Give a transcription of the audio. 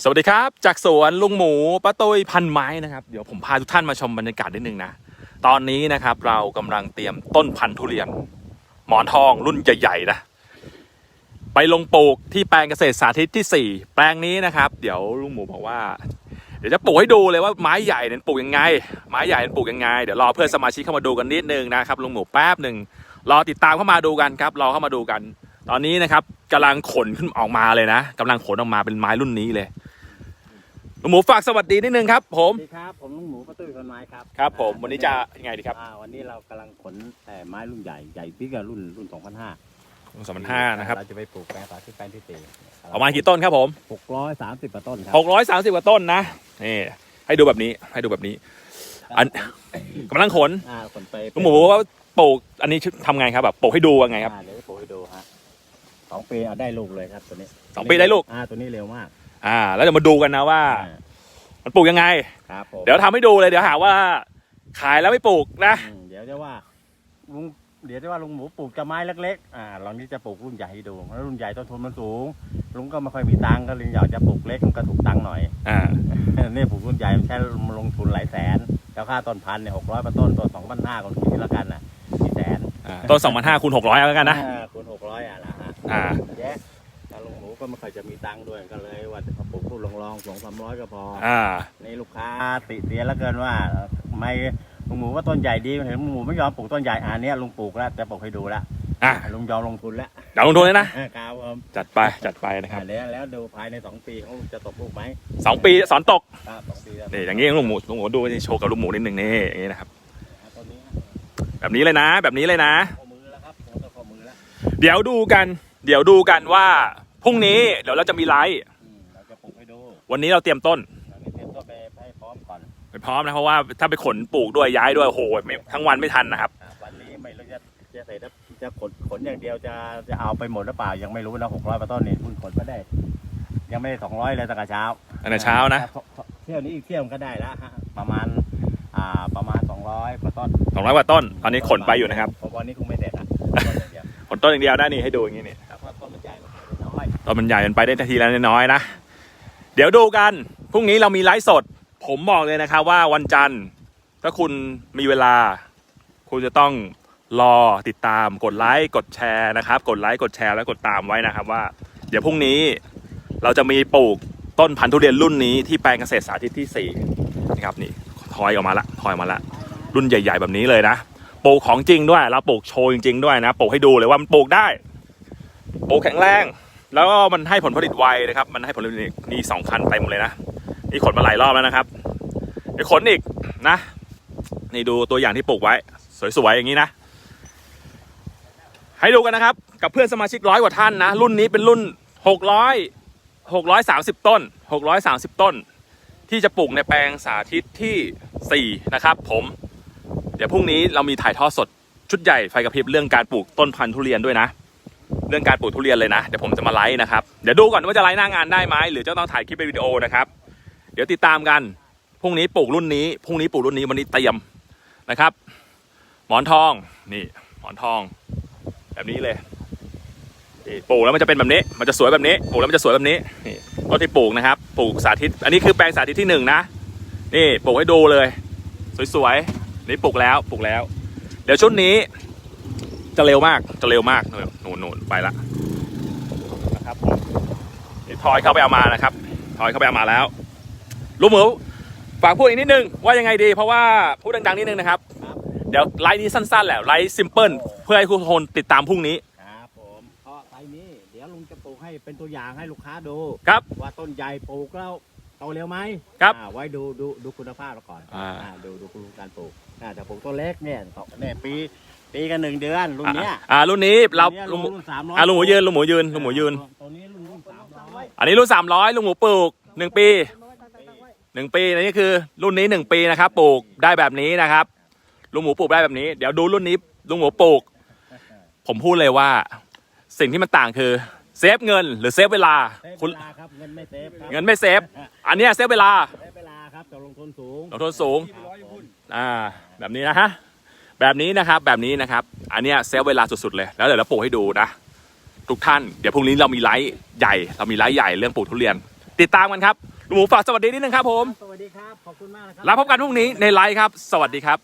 สวัสดีครับ จากสวนลุงหมูป้าตุ้ยพันไม้นะครับเดี๋ยวผมพาทุกท่านมาชมบรรยากาศนิดนึงนะตอนนี้นะครับเรากำลังเตรียมต้นพันธุ์ทุเรียน หมอนทองรุ่นใหญ่ๆนะไปลงปลูกที่แปลงเกษตรสาธิตที่ 4 แปลงนี้นะครับ เดี๋ยวลุงหมูบอกว่า เดี๋ยวจะปลูกให้ดูเลยว่าไม้ใหญ่เนี่ยปลูกยังไง ไม้ใหญ่เนี่ยปลูกยังไงเดี๋ยวรอเพื่อนสมาชิกเข้ามาดูกันนิดนึงนะครับลุงหมูแป๊บหนึ่งรอติดตามเข้ามาดูกันครับรอเข้ามาดูกัน ตอนนี้นะครับกำลังขนขึ้นออกมาเลยนะกำลังขนออกมาเป็นไม้รุ่นนี้เลย ลุงหมูฝากสวัสดีนิดนึงครับ ผม สวัสดีครับ ผมลุงหมูประตุ้ยคนไม้ครับครับ ผมวันนี้จะยังไงดีครับอ่าวันนี้เรากำลังขนแต่ไม้รุ่นใหญ่ใหญ่พี่กับรุ่นรุ่น2005สองพันห้านะครับเราจะไปปลูกแปลงสาธิตแปลงที่สี่ประมาณกี่ต้นครับผม630กว่าต้นครัหกร้อยสามสิบกว่าต้นนะนี่ให้ดูแบบนี้ให้ดูแบบนี้ อันกำลังขนอ่าขนไปลุงหมูบอกว่าปลูกอันนี้ทำไงครับแบบปลูกให้ดูว่าไงครับอ่าเดี๋ยวจะปลูกให้ดูฮะสองปีเอาได้ลูกเลยครับตัวนี้สองปีได้ลูกอ่าตัวนี้เร็วมาก อ่า แล้วเดี๋ยวมาดูกันนะว่าอ่า มันปลูกยังไง ครับผมเดี๋ยวทำให้ดูเลยเดี๋ยวหาว่า ขายแล้วไม่ปลูกนะอืมเดี๋ยวจะว่าลุงเดี๋ยวจะว่าลุงหมูปลูกจะไม้เล็กๆอ่าลองนี้จะปลูกรุ่นใหญ่ให้ดูเพราะรุ่นใหญ่ต้นทุนมันสูง ลุงก็ไม่ค่อยมีตังค์ก็เลยอยากจะปลูกเล็กมันก็ถูกตังค์หน่อย อ่า นี่ปลูกรุ่นใหญ่มันใช้ลงทุนหลายแสนแล้วค่าต้นพันเนี่ยหกร้อยต้นต้นสองพันห้าคนคิดแล้วกันนะกี่แสนอ่าต้นสองพันห้าคูณหกร้อยแล้วกันนะ อ่าคูณหกร้อยอะนะฮะอ่า แย่แล้วลุงหมู ก็ไม่ค่อยจะมีตังค์ด้วยก็เลยว่าจะปลูกพูดลองๆสองสามร้อยก็พออ่านี่ลูกค้าติเตียนแล้วเกินว่าไม่ลุงหมูว่าต้นใหญ่ดีเห็นลุงหมูไม่ยอมปลูกต้นใหญ่อ่าเนี้ยลุงปลูกแล้วจะปลูกให้ดูแล้วอะลุงยอมลงทุนแล้วเดี๋ยวลงทุนเลยนะเออครับผมจัดไปจัดไปนะครับอ่าแล้วแล้วดูภายในสองปีเขาจะตกลูกไหมสองปีสอนตกครับสองปีแล้วนี่อย่างนี้ลุงหมูลุงหมูดูโชว์กับลุงหมูนิดนึงนี่อย่างนี้นะครับอ่าต้นนี้ฮะแบบนี้เลยนะ แบบนี้เลยนะข้อมือแล้วครับต้นข้อมือแล้วเดี๋ยวดูกัน เดี๋ยวดูกันว่า พรุ่งนี้เดี๋ยวเราจะมีไลฟ์อืมเราจะปลูกให้ดูวันนี้เราเตรียมต้นเราเตรียมตัวไปให้พร้อมก่อนไปพร้อมนะเพราะว่าถ้าไปขนปลูกด้วยย้ายด้วยโอ้โหไม่ทั้งวันไม่ทันนะครับ อ่าวันนี้ไม่รู้จะจะเสร็จแล้วจะขนขนอย่างเดียวจะจะเอาไปหมดหรือเปล่ายังไม่รู้นะหกร้อยต้นนี่เพิ่งขนมาได้ ยังไม่ได้สองร้อยเลยตั้งแต่เช้าตั้งแต่เช้านะเที่ยวนี้อีกเที่ยวมันก็ได้แล้วฮะประมาณอ่าประมาณสองร้อยกว่าต้นสองร้อยกว่าต้นตอนนี้ขนไปอยู่นะครับ เพราะวันนี้คงไม่เสร็จอะต้นอย่างเดียวขนต้นอย่างเดียวได้นี่ให้ดูอย่างนี้นี่ น้อนมันใหญ่มันไปได้ทีละน้อยนะ เดี๋ยวดูกัน พรุ่งนี้เรามีไลฟ์สด ผมบอกเลยนะครับว่าวันจันทร์ ถ้าคุณมีเวลา คุณจะต้องรอติดตามกดไลค์กดแชร์นะครับ กดไลค์กดแชร์แล้วกดตามไว้นะครับว่า เดี๋ยวพรุ่งนี้เราจะมีปลูกต้นพันธุ์ทุเรียนรุ่นนี้ที่แปลงเกษตรสาธิตที่สี่นะครับนี่ทอยออกมาละทอยมาละ รุ่นใหญ่ ๆ แบบนี้เลยนะปลูกของจริงด้วยเราปลูกโชว์จริงๆด้วยนะปลูกให้ดูเลยว่ามันปลูกได้ปลูกแข็งแรง แล้วก็มันให้ผลผลิตไวนะครับ มันให้ผลผลิตนี่สองคันเต็มเลยนะนี่ขนมาหลายรอบแล้วนะครับเดี๋ยวขนอีกนะนี่ดูตัวอย่างที่ปลูกไว้ สวยๆอย่างนี้นะ ให้ดูกันนะครับ กับเพื่อนสมาชิกร้อยกว่าท่านนะ รุ่นนี้เป็นรุ่นหกร้อยหกร้อยสามสิบต้นหกร้อยสามสิบต้น ที่จะปลูกในแปลงสาธิตที่สี่นะครับ ผม เดี๋ยวพรุ่งนี้เรามีถ่ายทอดสดชุดใหญ่ไฟกระพริบเรื่องการปลูกต้นพันธุ์ทุเรียนด้วยนะ เรื่องการปลูกทุเรียนเลยนะเดี๋ยวผมจะมาไลฟ์นะครับเดี๋ยวดูก่อนว่าจะไลฟ์หน้างานได้ไหมหรือจะต้องถ่ายคลิปเป็นวิดีโอนะครับ เดี๋ยวติดตามกันพรุ่งนี้ปลูกรุ่นนี้พรุ่งนี้ปลูกรุ่นนี้วันนี้เตรียมนะครับ หมอนทองนี่หมอนทอง แบบนี้เลยปลูกแล้วมันจะเป็นแบบนี้ มันจะสวยแบบนี้ปลูกแล้วมันจะสวยแบบนี้นี่ต้นที่ปลูกนะครับ ปลูกสาธิต อันนี้คือแปลงสาธิตที่หนึ่งนะนี่ปลูกให้ดูเลย สวยๆนี่ปลูกแล้วปลูกแล้ว เดี๋ยวชุดนี้ จะเร็วมากจะเร็วมากหนูหนูไปละนะครับผมนี่ทอยเข้าไปเอามานะครับทอยเข้าไปเอามาแล้วลุงหมูฝากพูดอีกนิดนึงว่ายังไงดี เพราะว่าพูดดังๆนิดนึงนะครับครับเดี๋ยวไลฟ์นี้สั้นๆแหละไลฟ์ซิมเพิลเพื่อให้คุณคนติดตามพรุ่งนี้ครับผมเพราะไซนี้เดี๋ยวลุงจะปลูกให้เป็นตัวอย่างให้ลูกค้าดูครับว่าต้นใหญ่ปลูกแล้วโตเร็วไหมครับอ่าไว้ดูดูดูคุณภาพเราก่อนอ่าอ่าดูดูคุณการปลูกอ่าแต่ปลูกต้นเล็กเนี่ยต่อเนี่ยปี ปีกันหนึ่งเดือนรุ่นเนี้ยอ่ารุ่นนี้เรารุ่นนี้ลุงหมูรุ่นสามร้อยอ่าลุงหมูยืนลุงหมูยืนลุงหมูยืนตัวนี้รุ่นรุ่นสามร้อยอันนี้รุ่นสามร้อยลุงหมูปลูกหนึ่งปีหนึ่งปีนี่คือ รุ่นนี้หนึ่งปีนะครับปลูกได้แบบนี้นะครับลุงหมูปลูกได้แบบนี้ เดี๋ยวดูรุ่นนี้ลุงหมูปลูก ผมพูดเลยว่า สิ่งที่มันต่างคือเซฟเงิน หรือเซฟเวลาเซฟคุณเวลาครับเงินไม่เซฟครับเงินไม่เซฟอันเนี้ยเซฟเวลาเซฟเวลาครับแต่ลงทุนสูงลงทุนสูงอ่าแบบนี้นะฮะ แบบนี้นะครับแบบนี้นะครับ อันเนี้ยเซฟเวลาสุดๆเลย แล้วเดี๋ยวเราปลูกให้ดูนะ ทุกท่านเดี๋ยวพรุ่งนี้เรามีไลฟ์ใหญ่เรามีไลฟ์ใหญ่เรื่องปลูกทุเรียนเตติดตามกันครับลุงหมูฝากสวัสดีนิดนึงครับผมสวัสดีครับ ขอบคุณมากนะครับแล้วพบกันพรุ่งนี้ในไลฟ์ครับ สวัสดีครับ